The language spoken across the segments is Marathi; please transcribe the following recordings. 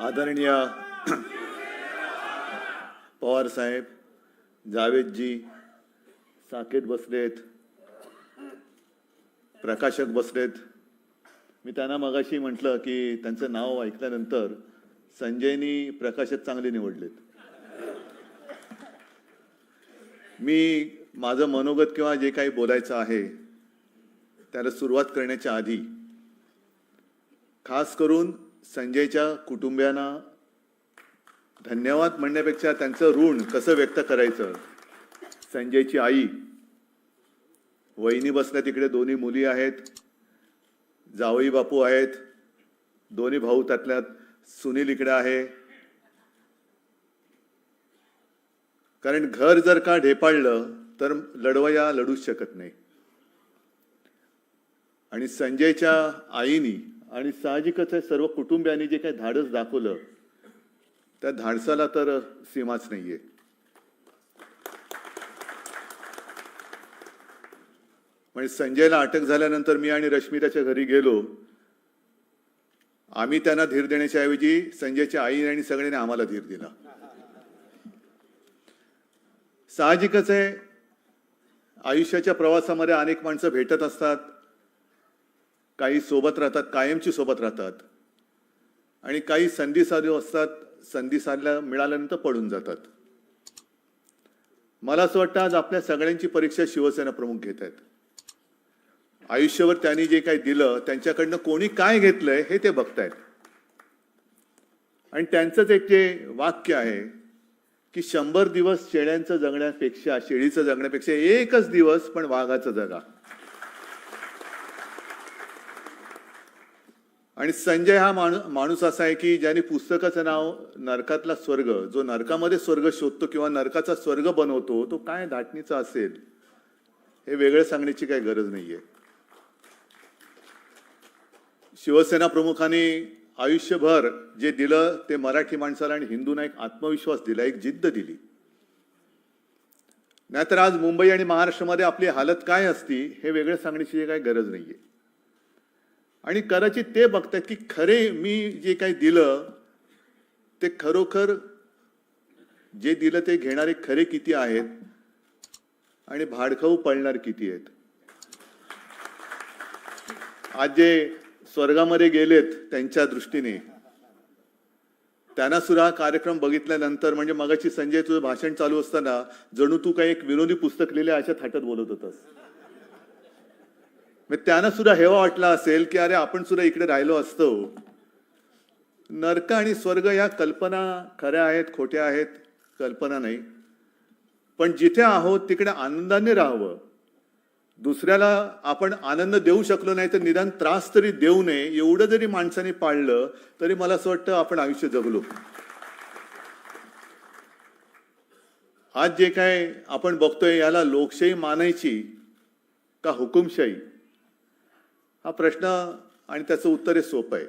आदरणीय पवार साहेब जावेदजी साकेत बसलेत प्रकाशक बसलेत. मी त्यांना मगाशी म्हटलं की त्यांचं नाव ऐकल्यानंतर संजयनी प्रकाशक चांगले निवडलेत. मी माझं मनोगत किंवा जे काही बोलायचं आहे त्याला सुरुवात करण्याच्या आधी खास करून संजयच्या कुटुंबियांना धन्यवाद म्हणण्यापेक्षा त्यांचं ऋण कसं व्यक्त करायचं? संजयची आई वहिनी बसल्या तिकडे दोन्ही मुली आहेत जावई बापू आहेत दोन्ही भाऊ त्यातल्यात सुनील इकडे आहे. कारण घर जर का ढेपाळलं तर लढवया लढूच शकत नाही. आणि संजयच्या आईनी आणि साहजिकच आहे सर्व कुटुंबियांनी जे काही धाडस दाखवलं त्या धाडसाला तर सीमाच नाहीये. म्हणजे संजयला अटक झाल्यानंतर मी आणि रश्मी त्याच्या घरी गेलो. आम्ही त्यांना धीर देण्याच्या ऐवजी संजयच्या आई आणि सगळ्यांनी आम्हाला धीर दिला. साहजिकच आहे आयुष्याच्या प्रवासामध्ये अनेक माणसं भेटत असतात. काही सोबत राहतात कायमची सोबत राहतात. आणि काही संधी साधू असतात संधी साधल्या मिळाल्यानंतर पडून जातात. मला असं वाटतं आज आपल्या सगळ्यांची परीक्षा शिवसेना प्रमुख घेत आहेत. आयुष्यभर त्यांनी जे काही दिलं त्यांच्याकडनं कोणी काय घेतलंय हे ते बघतायत. आणि त्यांचंच एक जे वाक्य आहे की शंभर दिवस शेळ्यांचं जगण्यापेक्षा शेळीचं जगण्यापेक्षा एकच दिवस पण वाघाचं जगा. आणि संजय हा माणू माणूस असा आहे की ज्याने पुस्तकाचं नाव नरकातला स्वर्ग जो नरकामध्ये स्वर्ग शोधतो किंवा नरकाचा स्वर्ग बनवतो तो काय धाटणीचा असेल हे वेगळं सांगण्याची काही गरज नाहीये. शिवसेना प्रमुखांनी आयुष्यभर जे दिलं ते मराठी माणसाला आणि हिंदूंना एक आत्मविश्वास दिला एक जिद्द दिली. नाहीतर आज मुंबई आणि महाराष्ट्रामध्ये आपली हालत काय असती हे वेगळं सांगण्याची काही गरज नाहीये. आणि कदाचित ते बघतात की खरे मी जे काही दिलं ते खरोखर जे दिलं ते घेणारे खरे किती आहेत आणि भाडखाऊ पळणार किती आहेत. आज जे स्वर्गामध्ये गेलेत त्यांच्या दृष्टीने त्यांना सुद्धा हा कार्यक्रम बघितल्यानंतर म्हणजे मगाशी संजय तुझं भाषण चालू असताना जणू तू काही एक विनोदी पुस्तक लिहिले अशा थाटात बोलत होतास. मग त्यांना सुद्धा हेवा वाटला असेल की अरे आपण सुद्धा इकडे राहिलो असतो. नरक आणि स्वर्ग या कल्पना खऱ्या आहेत खोट्या आहेत कल्पना नाही. पण जिथे आहोत तिकडे आनंदाने राहावं. दुसऱ्याला आपण आनंद देऊ शकलो नाही तर निदान त्रास तरी देऊ नये. एवढं जरी माणसाने पाळलं तरी मला असं वाटतं आपण आयुष्य जगलो. आज जे काय आपण बघतोय याला लोकशाही मानायची का हुकुमशाही? हा प्रश्न आणि त्याचं उत्तर हे सोपं आहे.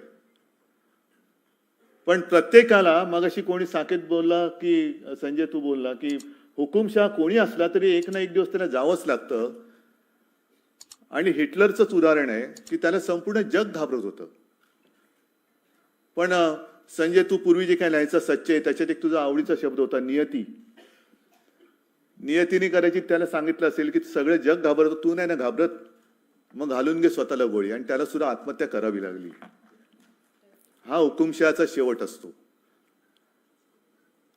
पण प्रत्येकाला मगाशी कोणी साकेत बोलला की संजय तू बोलला की हुकुमशाह कोणी असला तरी एक ना एक दिवस त्याला जावंच लागतं. आणि हिटलरचंच उदाहरण आहे की त्याला संपूर्ण जग घाबरत होतं. पण संजय तू पूर्वी जे काय लिहायचं सच्चे त्याच्यात एक तुझा आवडीचा शब्द होता नियती. नियतीने करायची त्याला सांगितलं असेल की सगळं जग घाबरत तू नाही ना घाबरत. मग घालून घे स्वतःला गोळी आणि त्याला सुद्धा आत्महत्या करावी लागली. हा हुकुमशहाचा शेवट असतो.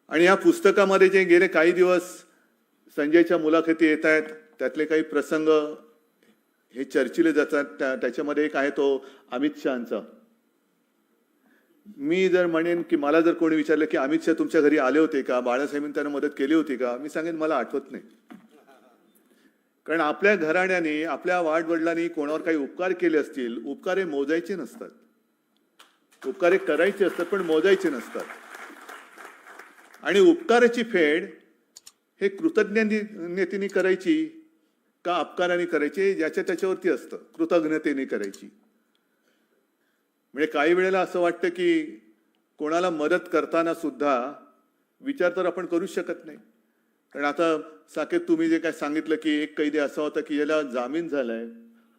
आणि या पुस्तकामध्ये जे गेले काही दिवस संजयच्या मुलाखती येत आहेत त्यातले काही प्रसंग हे चर्चिले जातात. त्या- त्याच्यामध्ये एक आहे तो अमित शहाचा. मी जर म्हणेन की मला जर कोणी विचारलं की अमित शहा तुमच्या घरी आले होते का? बाळासाहेबांनी त्यांना मदत केली होती का? मी सांगेन मला आठवत नाही. कारण आपल्या घराण्याने आपल्या वाडवडिलांनी कोणावर काही उपकार केले असतील उपकारे मोजायचे नसतात. उपकारे करायचे असतात पण मोजायचे नसतात. आणि उपकाराची फेड हे कृतज्ञतेने करायची का अपकाराने करायची ज्याच्या त्याच्यावरती असतं. कृतज्ञतेने करायची. म्हणजे काही वेळेला असं वाटतं की कोणाला मदत करताना सुद्धा विचार तर आपण करूच शकत नाही. कारण आता साकेत तुम्ही जे काय सांगितलं की एक कैदी असा होता की याला जामीन झालाय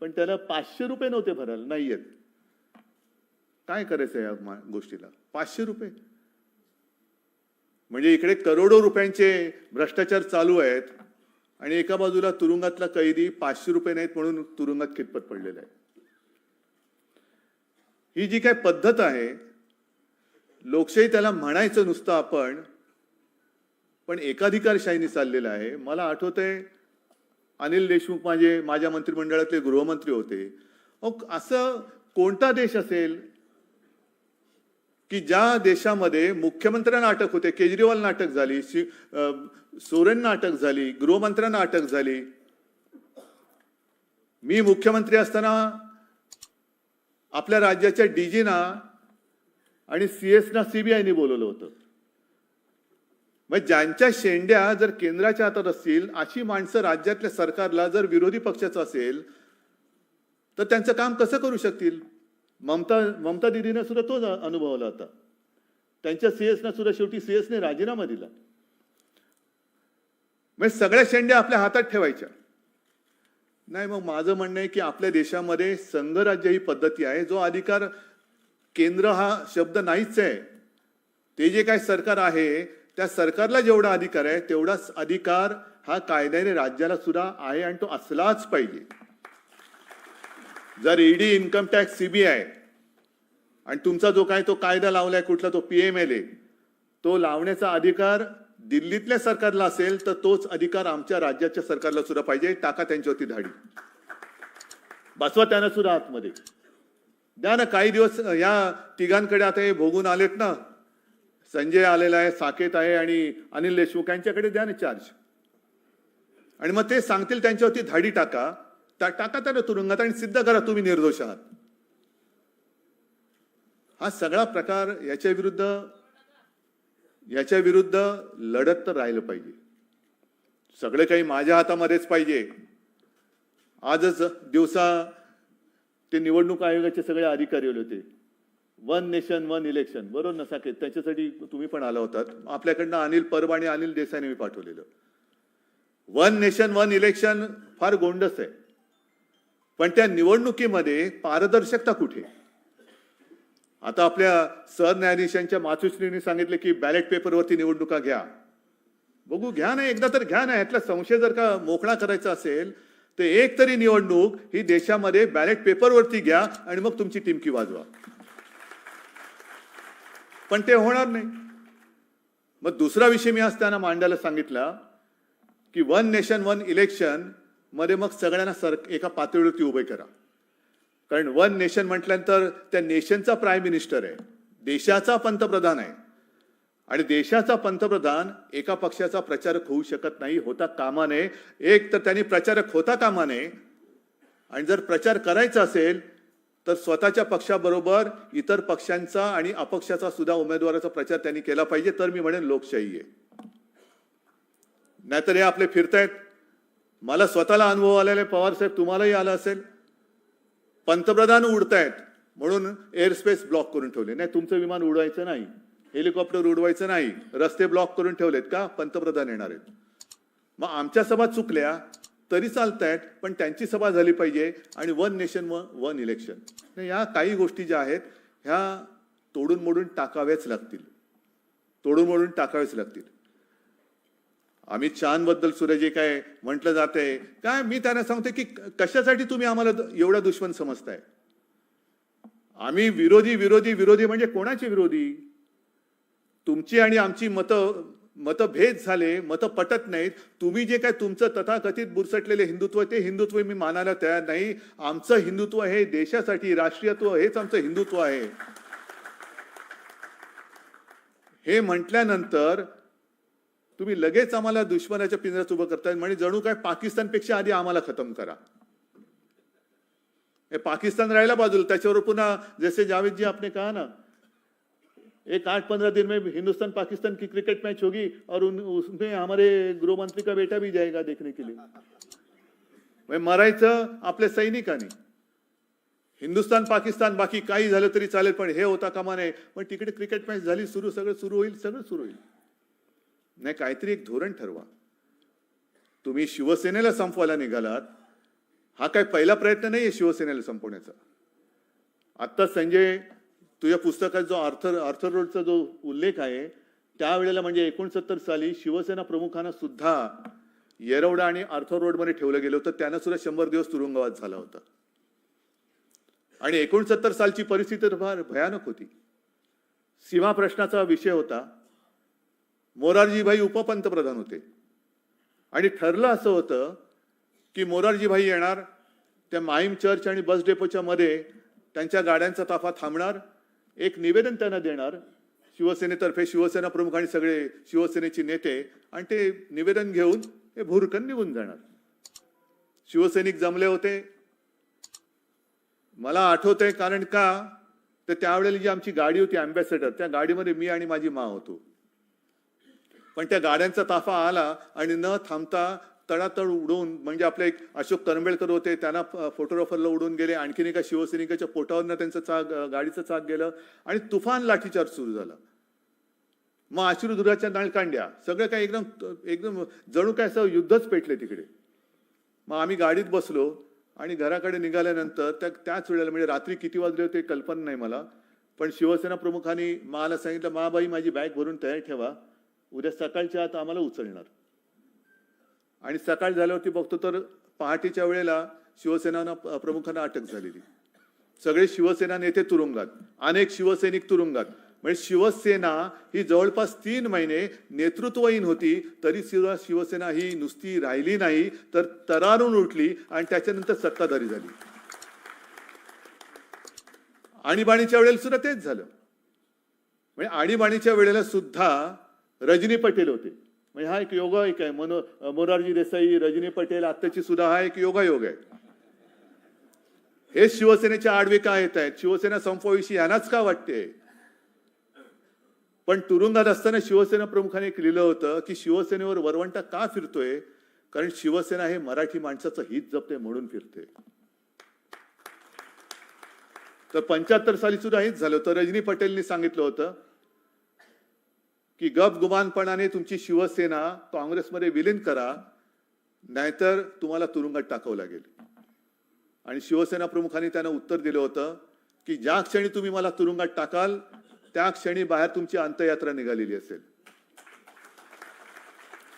पण त्याला पाचशे रुपये नव्हते भरायला नाही येत काय करायचं या गोष्टीला? पाचशे रुपये? म्हणजे इकडे करोडो रुपयांचे भ्रष्टाचार चालू आहेत आणि एका बाजूला तुरुंगातला कैदी पाचशे रुपये नाहीत म्हणून तुरुंगात खितपत पडलेला आहे. ही जी काय पद्धत आहे लोकशाही त्याला म्हणायचं नुसतं आपण पण एकाधिकारशाहीने चाललेलं आहे. मला आठवतंय अनिल देशमुख माझे माझ्या मंत्रिमंडळातले गृहमंत्री होते. अहो, असं कोणता देश असेल की ज्या देशामध्ये मुख्यमंत्र्यांना अटक होते केजरीवालना अटक झाली सोरेनना अटक झाली गृहमंत्र्यांना अटक झाली? मी मुख्यमंत्री असताना आपल्या राज्याच्या डीजीना आणि सीएसना सीबीआयने बोलवलं होतं. मग ज्यांच्या शेंड्या जर केंद्राच्या हातात असतील अशी माणसं राज्यातल्या सरकारला जर विरोधी पक्षाचं असेल तर त्यांचं काम कसं करू शकतील? ममता ममता दिदीनं सुद्धा तोच अनुभवला होता. त्यांच्या सीएसना सुद्धा शेवटी सीएसने राजीनामा दिला. म्हणजे सगळ्या शेंड्या आपल्या हातात ठेवायच्या. नाही मग माझं म्हणणं आहे की आपल्या देशामध्ये संघराज्य ही पद्धती आहे जो अधिकार केंद्र हा शब्द नाहीच आहे. ते जे काय सरकार आहे त्या सरकारला जेवढा अधिकार आहे तेवढाच अधिकार हा कायद्याने राज्याला सुद्धा आहे आणि तो असलाच पाहिजे. जर ईडी इन्कम टॅक्स सीबीआय आणि तुमचा जो काय तो कायदा लावलाय कुठला तो पीएमएलए तो लावण्याचा अधिकार दिल्लीतल्या सरकारला असेल तर तोच अधिकार आमच्या राज्याच्या सरकारला सुद्धा पाहिजे टाका त्यांच्यावरती धाडी. बसवा त्यांना सुद्धा आतमध्ये. द्या ना काही दिवस या तिघांकडे आता हे भोगून आलेत ना संजय आलेला आहे साकेत आहे आणि अनिल देशमुख यांच्याकडे द्या ना चार्ज आणि मग ते सांगतील त्यांच्यावरती धाडी टाका. त्या टाका त्यांना तुरुंगात आणि सिद्ध करा तुम्ही निर्दोष आहात. हा सगळा प्रकार याच्या विरुद्ध याच्या विरुद्ध लढत तर राहिलं पाहिजे. सगळं काही माझ्या हातामध्येच पाहिजे. आजच दिवसा ते निवडणूक आयोगाचे सगळे अधिकारी आले होते. वन नेशन वन इलेक्शन बरोबर ना साकेत? त्याच्यासाठी तुम्ही पण आला होतात. आपल्याकडनं अनिल परब आणि अनिल देसाईने मी पाठवलेलं. वन नेशन वन इलेक्शन फार गोंडस आहे. पण त्या निवडणुकीमध्ये पारदर्शकता कुठे? आता आपल्या सरन्यायाधीशांच्या मातुश्रीने सांगितले की बॅलेट पेपरवरती निवडणुका घ्या. बघू घ्या ना एकदा तर घ्या ना यातला संशय जर का मोकळा करायचा असेल तर एक तरी निवडणूक ही देशामध्ये बॅलेट पेपरवरती घ्या आणि मग तुमची टिमकी वाजवा. पण ते होणार नाही. मग दुसरा विषय मी आज त्यांना मांडायला सांगितला की वन नेशन वन इलेक्शनमध्ये मग सगळ्यांना सर एका पातळीवरती उभे करा. कारण वन नेशन म्हटल्यानंतर त्या नेशनचा प्राईम मिनिस्टर आहे. देशाचा पंतप्रधान आहे. आणि देशाचा पंतप्रधान एका पक्षाचा प्रचारक होऊ शकत नाही होता कामा नये. एक तर त्यांनी प्रचारक होता कामा नये. आणि जर प्रचार करायचा असेल तर स्वतःच्या पक्षाबरोबर इतर पक्षांचा आणि अपक्षाचा सुद्धा उमेदवाराचा प्रचार त्यांनी केला पाहिजे तर मी म्हणेन लोकशाही आहे. नाहीतर हे आपले फिरतायत. मला स्वतःला अनुभव आलेला आहे पवार साहेब तुम्हालाही आला असेल. पंतप्रधान उडतायत म्हणून एअरस्पेस ब्लॉक करून ठेवले. नाही तुमचं विमान उडवायचं नाही हेलिकॉप्टर उडवायचं नाही रस्ते ब्लॉक करून ठेवलेत का? पंतप्रधान येणार आहेत. मग आमच्या सभा चुकल्या तरी चालतायत पण त्यांची सभा झाली पाहिजे आणि वन नेशन व वन इलेक्शन या काही गोष्टी ज्या आहेत ह्या तोडून मोडून टाकाव्याच लागतील. तोडून मोडून टाकाव्याच लागतील. अमित शहाबद्दल सुद्धा जे काय म्हटलं जाते? काय मी त्यांना सांगते की कशासाठी तुम्ही आम्हाला एवढा दुश्मन समजताय? आम्ही विरोधी विरोधी विरोधी म्हणजे कोणाचे विरोधी? तुमची आणि आमची मतं मतभेद झाले मतं पटत नाहीत. तुम्ही जे काय तुमचं तथाकथित बुरसटलेले हिंदुत्व ते हिंदुत्व मी मानायला तयार नाही. आमचं हिंदुत्व हे देशासाठी राष्ट्रीयत्व हेच आमचं हिंदुत्व आहे. हे म्हटल्यानंतर तुम्ही लगेच आम्हाला दुश्मनाच्या पिंजऱ्यात उभं करताय म्हणजे जणू काय पाकिस्तानपेक्षा आधी आम्हाला खतम करा. हे पाकिस्तान राहिला बाजूला त्याच्यावर पुन्हा जसे जावेदजी आपने कहा ना एक आठ पंद्रह दिन में हिंदुस्तान पाकिस्तान की क्रिकेट मैच होगी और उन, उसमें हमारे गृह मंत्री का बेटा भी जाएगा देखने के लिए। म्हणजे मरायचं आपल्या सैनिकांनी। हिंदुस्तान पाकिस्तान बाकी काही झालं तरी चालेल पण हे होता कामा नये. पण तिकडे क्रिकेट मॅच झाली सुरू सगळं सुरू होईल सगळं सुरू होईल. नाही काहीतरी एक धोरण ठरवा. तुम्ही शिवसेनेला संपवायला निघालात. हा काय पहिला प्रयत्न नाही आहे शिवसेनेला संपवण्याचा. आत्ता संजय तुझ्या पुस्तकात जो आर्थर आर्थर रोडचा जो उल्लेख आहे त्यावेळेला म्हणजे एकोणसत्तर साली शिवसेना प्रमुखांना सुद्धा येरवडा आणि आर्थर रोडमध्ये ठेवलं गेलं होतं. त्यांना सुद्धा शंभर दिवस तुरुंगवास झाला होता. आणि एकोणसत्तर सालची परिस्थिती तर फार भयानक होती. सीमा प्रश्नाचा विषय होता. मोरारजीभाई उपपंतप्रधान होते. आणि ठरलं असं होतं की मोरारजीभाई येणार त्या माईम चर्च आणि बस डेपोच्या मध्ये त्यांच्या गाड्यांचा ताफा थांबणार एक निवेदन त्यांना देणार. शिवसेनेतर्फे शिवसेना प्रमुख आणि सगळे शिवसेनेचे नेते आणि ते निवेदन घेऊन हे भुरकन निघून जाणार. शिवसैनिक जमले होते. मला आठवत आहे कारण का? तर त्यावेळेला जी आमची गाडी होती अँबॅसेडर त्या गाडीमध्ये मी आणि माझी मा होतो. पण त्या गाड्यांचा ताफा आला आणि न थांबता तळातळ उडवून म्हणजे आपले एक अशोक करंबेळकर होते त्यांना फोटोग्राफरला उडून गेले. आणखीन एका शिवसैनिकाच्या पोटावरनं त्यांचं चाक गाडीचं चाक गेलं. आणि तुफान लाठीचार्ज सुरू झाला. मग आश्रुधुराच्या नळकांड्या सगळं काही एकदम एकदम जणू काय असं युद्धच पेटले तिकडे. मग आम्ही गाडीत बसलो आणि घराकडे निघाल्यानंतर त्या त्याच वेळेला म्हणजे रात्री किती वाजले होते कल्पना नाही मला पण शिवसेना प्रमुखांनी मला सांगितलं महाबाई माझी बॅग भरून तयार ठेवा. उद्या सकाळच्या आत आम्हाला उचलणार. आणि सकाळ झाल्यावरती बघतो तर पहाटेच्या वेळेला शिवसेना प्रमुखांना अटक झालेली. सगळे शिवसेना नेते तुरुंगात अनेक शिवसैनिक तुरुंगात. म्हणजे शिवसेना ही जवळपास तीन महिने नेतृत्वहीन होती तरी सुद्धा शिवसेना ही नुसती राहिली नाही तर तरारून उठली आणि त्याच्यानंतर सत्ताधारी झाली. आणीबाणीच्या वेळेला सुद्धा तेच झालं. म्हणजे आणीबाणीच्या वेळेला सुद्धा रजनी पटेल होते. म्हणजे हा एक योगायोग आहे. मनो मोरारजी देसाई रजनी पटेल आत्ताची सुद्धा हा एक योगायोग आहे. हे शिवसेनेच्या आडवे का येत आहेत? शिवसेना संपवाविषयी यांनाच का वाटते? पण तुरुंगात असताना शिवसेना प्रमुखाने एक लिहिलं होतं की शिवसेनेवर वरवंटा का फिरतोय? कारण शिवसेना हे मराठी माणसाचं हित जपते म्हणून फिरते. तर पंच्याहत्तर साली सुद्धा हेच झालं होतं. रजनी पटेलनी सांगितलं होतं की गपगुमानपणाने तुमची शिवसेना काँग्रेसमध्ये विलीन करा नाहीतर तुम्हाला तुरुंगात टाकावं लागेल. आणि शिवसेना प्रमुखांनी त्यांना उत्तर दिलं होतं की ज्या क्षणी तुम्ही मला तुरुंगात टाकाल त्या क्षणी बाहेर तुमची अंत्ययात्रा निघालेली असेल.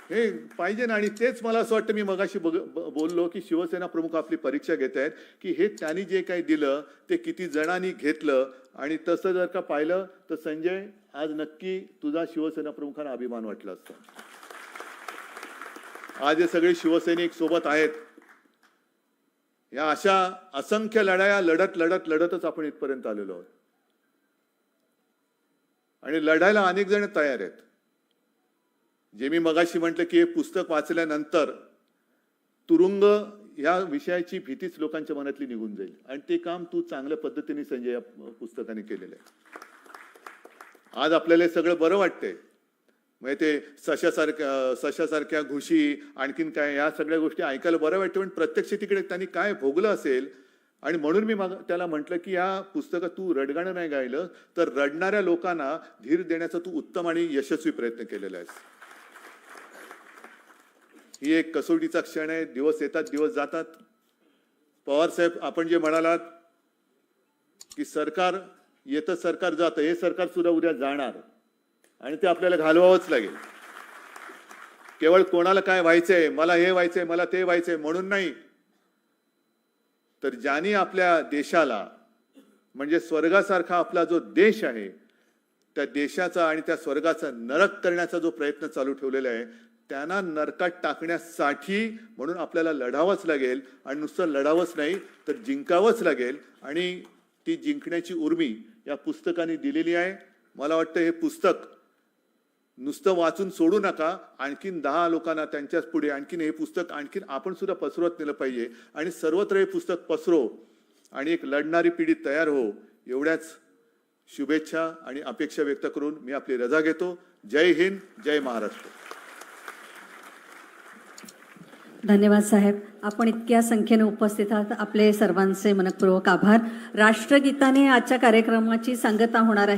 हे पाहिजे ना. आणि तेच मला असं वाटतं मी मगाशी बघ- बोललो की शिवसेना प्रमुख आपली परीक्षा घेत आहेत की हे त्यांनी जे काही दिलं ते किती जणांनी घेतलं आणि तसं जर का पाहिलं तर संजय आज नक्की तुझा शिवसेना प्रमुखांना अभिमान वाटला असता. आज हे सगळे शिवसैनिक सोबत आहेत. या अशा असंख्य लढाया लढत लढत लढतच आपण इथपर्यंत आलेलो आहोत. आणि लढायला अनेक जण तयार आहेत. जे मी मगाशी म्हटलं की हे पुस्तक वाचल्यानंतर तुरुंग या विषयाची भीतीच लोकांच्या मनातली निघून जाईल. आणि ते काम तू चांगल्या पद्धतीने संजय या पुस्तकाने केलेलं आहे. आज आपल्याला हे सगळं बरं वाटतंय. म्हणजे ते सशासारख्या सशासारख्या घुशी आणखीन काय या सगळ्या गोष्टी ऐकायला बरं वाटतं. पण प्रत्यक्ष तिकडे त्यांनी काय भोगलं असेल? आणि म्हणून मी मग त्याला म्हटलं की या पुस्तकात तू रडगाणं नाही गायलं तर रडणाऱ्या लोकांना धीर देण्याचा तू उत्तम आणि यशस्वी प्रयत्न केलेला आहेस. ही एक कसोटीचा क्षण आहे. दिवस येतात दिवस जातात. पवार साहेब आपण जे म्हणालात की सरकार येतं सरकार जातं हे सरकार सुद्धा उद्या जाणार. आणि ते आपल्याला घालवावंच लागेल. केवळ कोणाला काय व्हायचंय मला हे व्हायचंय मला ते व्हायचंय म्हणून नाही. तर ज्यांनी आपल्या देशाला म्हणजे स्वर्गासारखा आपला जो देश आहे त्या देशाचा आणि त्या स्वर्गाचा नरक करण्याचा जो प्रयत्न चालू ठेवलेला आहे त्यांना नरकात टाकण्यासाठी म्हणून आपल्याला लढावंच लागेल. आणि नुसतं लढावंच नाही तर जिंकावंच लागेल. आणि ती जिंकण्याची उर्मी या पुस्तकाने दिलेली आहे. मला वाटतं हे पुस्तक नुसतं वाचून सोडू नका. आणखीन दहा लोकांना त्यांच्याच पुढे आणखीन हे पुस्तक आणखीन आपण सुद्धा पसरवत नेलं पाहिजे. आणि सर्वत्र हे पुस्तक पसरो आणि एक लढणारी पिढी तयार हो. एवढ्याच शुभेच्छा आणि अपेक्षा व्यक्त करून मी आपली रजा घेतो. जय हिंद जय महाराष्ट्र. धन्यवाद साहेब. आपण इतक्या संख्येने उपस्थित आहात. आपले सर्वांचे मनपूर्वक आभार. राष्ट्रगीताने आजच्या कार्यक्रमाची सांगता होणार आहे.